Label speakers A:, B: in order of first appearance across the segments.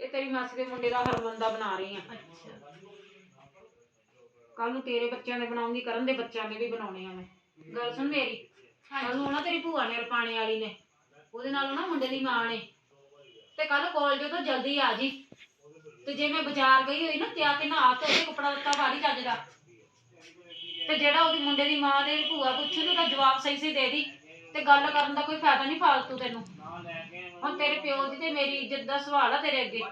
A: ਇਹ ਤੇਰੀ ਮਾਸੀ ਦੇ ਮੁੰਡੇ ਦਾ ਹਰਮਨ ਦਾ ਬਣਾ ਰਹੀ ਆ।
B: ਅੱਛਾ।
A: ਕੱਲ ਨੂੰ ਤੇਰੇ ਬੱਚਿਆਂ ਦੇ ਬਣਾਉਂਗੀ ਕਰਨ ਦੇ ਬੱਚਿਆਂ ਦੇ ਵੀ ਬਣਾਉਣੇ ਆ ਮੈਂ। ਗੱਲ ਸੁਣ ਮੇਰੀ ਕੱਲ ਨੂੰ ਨਾ ਤੇਰੀ ਭੂਆ ਨੇ ਰਪਾਣੇ ਵਾਲੀ ਨੇ। ਉਹਦੇ ਨਾਲ ਨਾ ਮੁੰਡੇ ਦੀ ਮਾਂ ਨੇ। ਤੇ ਕੱਲ ਕਾਲਜ ਤੋਂ ਜਲਦੀ ਆ ਜੀ। ਤੇ ਜੇ ਮੈਂ ਬਾਜ਼ਾਰ ਗਈ ਹੋਈ ਨਾ ਤੇ ਆ ਕੇ ਨਹਾ ਧੋ ਕੇ ਕੱਪੜਾ ਦਿੱਤਾ ਵਾਲੀ ਚੱਜ ਦਾ। ਤੇ ਜਿਹੜਾ ਉਹਦੀ ਮੁੰਡੇ ਦੀ ਮਾਂ ਦੇ ਭੂਆ ਪੁੱਛੂਗੀ ਤਾਂ ਜਵਾਬ ਸਹੀ ਸਹੀ ਦੇ ਦੀ। ਤੇ ਗੱਲ ਕਰਨ ਦਾ ਕੋਈ ਫਾਇਦਾ ਨਹੀਂ ਫਾਲਤੂ ਤੈਨੂੰ। ਹੁਣ ਤੇਰੇ ਪਿਓ ਦੀ ਤੇ ਮੇਰੀ ਇੱਜ਼ਤ ਦਾ ਸਵਾਲ ਆ ਤੇਰੇ ਅੱਗੇ।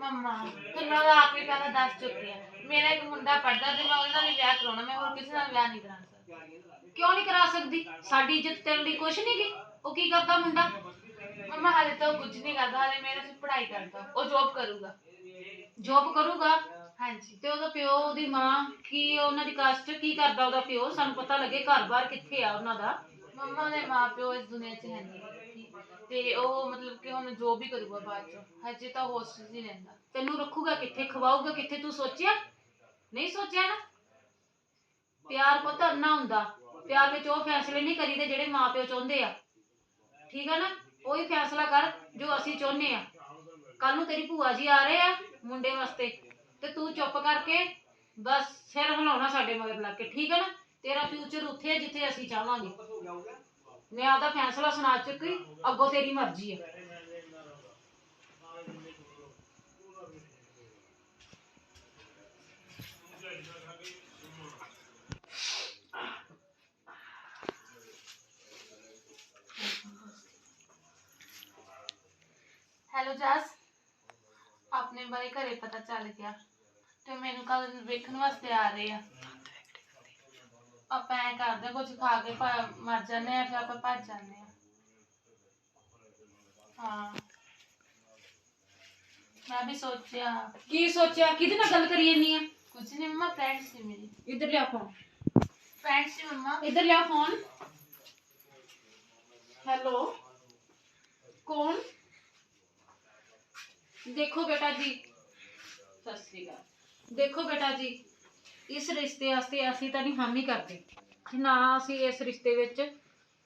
B: ਮੰਮਾ ਤੇ ਮੈਂ ਉਹਦਾ ਆਖਰੀ ਪਹਿਲਾਂ ਦੱਸ ਚੁੱਕੀ ਆ। ਮੇਰਾ ਇੱਕ ਮੁੰਡਾ ਪੜਦਾ ਤੇ ਮੈਂ ਉਹਦੇ ਨਾਲ ਹੀ ਵਿਆਹ ਕਰਾਉਣਾ, ਮੈਂ ਹੋਰ ਕਿਸੇ ਨਾਲ ਵਿਆਹ ਨਹੀਂ ਕਰਾਉਣਾ
A: ਕਿਉਂ ਨਹੀਂ ਕਰਾ ਸਕਦੀ? ਸਾਡੀ ਇੱਜ਼ਤ ਤੇਰੇ ਲਈ ਕੁਛ ਨਹੀਂ ਗੀ। ਉਹ ਕੀ ਕਰਦਾ ਮੁੰਡਾ?
B: ਮੰਮਾ, ਹਾਲੇ ਤਾਂ ਕੁਝ ਨਹੀਂ ਕਰਦਾ, ਹਾਲੇ ਮੇਰਾ ਸਿਰਫ ਪੜ੍ਹਾਈ ਕਰਦਾ। ਉਹ ਜੌਬ ਕਰੂਗਾ।
A: ਜੋਬ ਕਰੂਗਾ?
B: ਹਾਂਜੀ।
A: ਤੇ ਉਹਦਾ ਪਿਓ, ਉਹਦੀ ਮਾਂ, ਕੀ ਉਹਨਾਂ ਦੀ ਕਾਸਟ ਕੀ ਕਰਦਾ ਉਹਦਾ ਪਿਓ? ਸਾਨੂੰ ਪਤਾ ਲੱਗੇ ਘਰ-ਬਾਰ ਕਿੱਥੇ ਆ ਉਹਨਾਂ ਦਾ।
B: ਮੰਮਾ ਦੇ ਮਾਪਿਓ ਇਸ ਦੁਨੀਆ 'ਚ ਹੈ ਨਹੀਂ। ਤੇ ਉਹ ਮਤਲਬ ਕਿ ਹੁਣ ਜੋ ਵੀ ਕਰੂਗਾ ਬਾਅਦ 'ਚ, ਹਜੇ ਤਾਂ ਹੋਸਟਲ ਹੀ ਰਹਿੰਦਾ
A: ਤੈਨੂੰ ਰੱਖੂਗਾ ਕਿੱਥੇ, ਖਵਾਊਗਾ ਕਿੱਥੇ, ਤੂੰ ਸੋਚਿਆ? ਨਹੀਂ ਸੋਚਿਆ ਨਾ? ਪਿਆਰ ਪੁੱਤ ਅੰਨਾ ਹੁੰਦਾ। ਪਿਆਰ ਵਿੱਚ ਉਹ ਫੈਸਲੇ ਨਹੀਂ ਕਰੀਦੇ ਜਿਹੜੇ ਮਾਪਿਓ ਚਾਹੁੰਦੇ ਆ। ਠੀਕ ਆ ਨਾ? ਉਹੀ ਫੈਸਲਾ ਕਰ ਜੋ ਅਸੀਂ ਚਾਹੁੰਦੇ ਆ। ਕੱਲ ਨੂੰ ਤੇਰੀ ਭੂਆ ਜੀ ਆ ਰਹੇ ਆ ਮੁੰਡੇ ਵਾਸਤੇ, ਤੇ ਤੂੰ ਚੁੱਪ ਕਰਕੇ ਬਸ ਸਿਰ ਹਿਲਾਉਣਾ ਸਾਡੇ ਮਗਰ ਲੱਗ ਕੇ। ਠੀਕ ਹੈ ਨਾ? ਤੇਰਾ ਫਿਊਚਰ ਉੱਥੇ ਹੈ ਜਿੱਥੇ ਅਸੀਂ ਚਾਹਾਂਗੇ। ਮੈਂ ਆਪਦਾ ਫੈਸਲਾ ਸੁਣਾ ਚੁੱਕੀ, ਅੱਗੋਂ ਤੇਰੀ ਮਰਜ਼ੀ ਹੈ
B: ਹੈਲੋ ਜਸ ਆਪਣੇ ਬਾਰੇ ਘਰੇ ਪਤਾ ਚੱਲ ਗਿਆ ਤੇ ਮੈਨੂੰ ਕੱਲ ਵੇਖਣ ਵਾਸਤੇ ਆ ਰਹੇ ਆ। ਆਪਾਂ ਐ ਕਰਦੇ ਕੁਝ ਖਾ ਕੇ ਭਾ- ਮਰ ਜਾਂਦੇ ਆ ਫਿਰ ਆਪਾਂ ਭੱਜ ਜਾਂਦੇ ਆ ਹਾਂ। ਮੈਂ ਵੀ ਸੋਚਿਆ।
A: ਕੀ ਸੋਚਿਆ? ਕਿਹਦੇ ਨਾਲ ਗੱਲ ਕਰੀ ਜੰਨੀ ਆ?
B: ਕੁਝ ਨਹੀਂ ਮੰਮਾ ਫਰੈਂਡ ਸੀ ਮੇਰੀ।
A: ਇੱਧਰ ਲਿਆ ਫੋਨ
B: ਫਰੈਂਡ ਸੀ ਮੰਮਾ
A: ਇੱਧਰ ਲਿਆ ਫੋਨ ਹੈਲੋ ਕੌਣ? ਦੇਖੋ ਬੇਟਾ ਜੀ। ਸਤਿ ਸ੍ਰੀ ਅਕਾਲ। ਦੇਖੋ ਬੇਟਾ ਜੀ। ਇਸ ਰਿਸ਼ਤੇ ਵਾਸਤੇ ਅਸੀਂ ਤਾਂ ਨਹੀਂ ਹਾਮੀ ਕਰਦੇ ਨਾ ਅਸੀਂ ਇਸ ਰਿਸ਼ਤੇ ਵਿੱਚ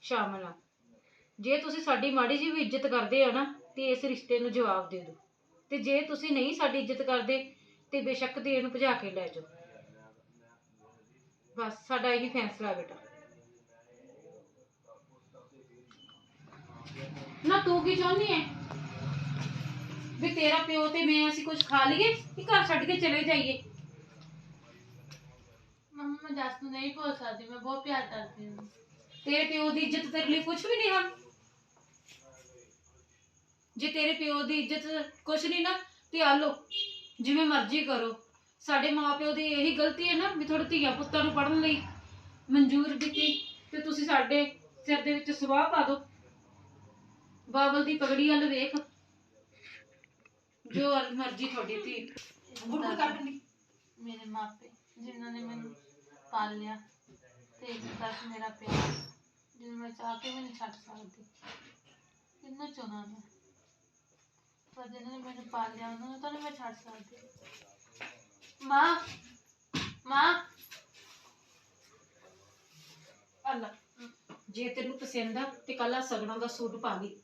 A: ਸ਼ਾਮਲ ਆ ਜੇ ਤੁਸੀਂ ਸਾਡੀ ਮਾੜੀ ਜਿਹੀ ਵੀ ਇੱਜ਼ਤ ਕਰਦੇ ਹੋ ਨਾ, ਤੇ ਇਸ ਰਿਸ਼ਤੇ ਨੂੰ ਜਵਾਬ ਦੇ ਦਿਓ। ਤੇ ਜੇ ਤੁਸੀਂ ਨਹੀਂ ਸਾਡੀ ਇੱਜ਼ਤ ਕਰਦੇ, ਤੇ ਬੇਸ਼ੱਕ ਦੇ ਇਹਨੂੰ ਭਜਾ ਕੇ ਲੈ ਜਾਓ। ਬਸ, ਸਾਡਾ ਇਹੀ ਫੈਸਲਾ ਬੇਟਾ। ਨਾ, ਤੂੰ ਕੀ ਚਾਹੁੰਦੀ ਹੈ ਵੀ ਤੇਰਾ ਪਿਓ ਤੇ ਮੈਂ ਅਸੀਂ ਕੁਝ ਖਾ ਲਈਏ ਕਿ ਘਰ ਛੱਡ ਕੇ ਚਲੇ ਜਾਈਏ?
B: ਮੰਮਾ ਮੈਂ ਜਸ ਨੂੰ ਨਹੀਂ ਭੁੱਲ ਸਕਦੀ ਮੈਂ ਬਹੁਤ ਪਿਆਰ ਕਰਦੀ ਹਾਂ
A: ਤੇਰੇ ਪਿਓ ਦੀ ਇੱਜ਼ਤ ਤੇਰੇ ਲਈ ਕੁਝ ਵੀ ਨਹੀਂ ਹਨ। ਜੇ ਤੇਰੇ ਪਿਓ ਦੀ ਇੱਜ਼ਤ ਕੁਝ ਨਹੀਂ ਨਾ ਤੇ ਆ ਲੋ ਜਿਵੇਂ ਮਰਜ਼ੀ ਕਰੋ। ਸਾਡੇ ਮਾਪਿਓ ਦੀ ਇਹੀ ਗਲਤੀ ਹੈ ਨਾ ਵੀ ਤੁਹਾਡੇ ਧੀਆ ਪੁੱਤਾਂ ਨੂੰ ਪੜਨ ਲਈ ਮਨਜ਼ੂਰ ਦਿੱਤੀ ਤੇ ਤੁਸੀਂ ਸਾਡੇ ਸਿਰ ਦੇ ਵਿੱਚ ਸਵਾਹ ਪਾ ਦਿਓ। ਬਾਬਲ ਦੀ ਪਗੜੀ ਵੱਲ ਵੇਖ ਜੋ ਮਰਜ਼ੀ ਤੁਹਾਡੀ ਧੀ। ਗੁੱਡ ਕੱਢ ਲਈ।
B: ਮੇਰੇ ਮਾਪੇ। ਜਿਨ੍ਹਾਂ ਨੇ ਮੈਨੂੰ ਪਾਲਿਆ ਤੇ ਤੱਕ ਮੇਰਾ ਪਿਆਰ ਜਿਹਨੂੰ ਮੈਂ ਚਾਹ ਕੇ ਵੀ ਨਹੀਂ ਛੱਡ ਸਕਦੀ ਕਿੰਨਾ ਚਾਹਣਾ ਮੈਂ। ਪਰ ਜਿਹਨਾਂ ਨੇ ਮੈਨੂੰ ਪਾਲਿਆ ਉਹਨਾਂ ਨੂੰ ਤਾਂ ਨਹੀਂ ਮੈਂ ਛੱਡ ਸਕਦੀ। ਮਾਂ ਮਾਂ।
A: ਅੱਲਾ ਜੇ ਤੈਨੂੰ ਪਸੰਦ ਆ ਤੇ ਕੱਲਾ ਸਗਣਾ ਦਾ ਸੂਟ ਪਾ ਲਈ।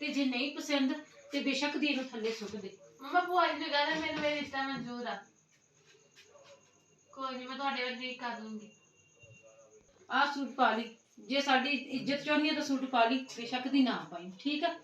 A: ਤੇ ਜੇ ਨਹੀਂ ਪਸੰਦ ਤੇ ਬੇਸ਼ੱਕ ਦੀ ਇਹਨੂੰ ਥੱਲੇ ਸੁੱਟ ਦੇ।
B: ਮੰਮਾ ਭੂਆ ਜੀ ਨੇ ਕਹਿੰਦਾ ਮੈਨੂੰ ਮੇਰੀ ਰਿਸ਼ਤਾ ਮਨਜ਼ੂਰ ਆ। ਕੋਈ ਨਹੀਂ ਮੈਂ ਤੁਹਾਡੇ ਵੱਲ ਕਰ ਦੂੰਗੀ
A: ਆ ਸੂਟ ਪਾ ਲਈ। ਜੇ ਸਾਡੀ ਇੱਜ਼ਤ ਚਾਹੁੰਦੀ ਹੈ ਤਾਂ ਸੂਟ ਪਾ ਲਈ ਬੇਸ਼ੱਕ ਦੀ ਨਾ ਪਾਈ ਠੀਕ ਆ?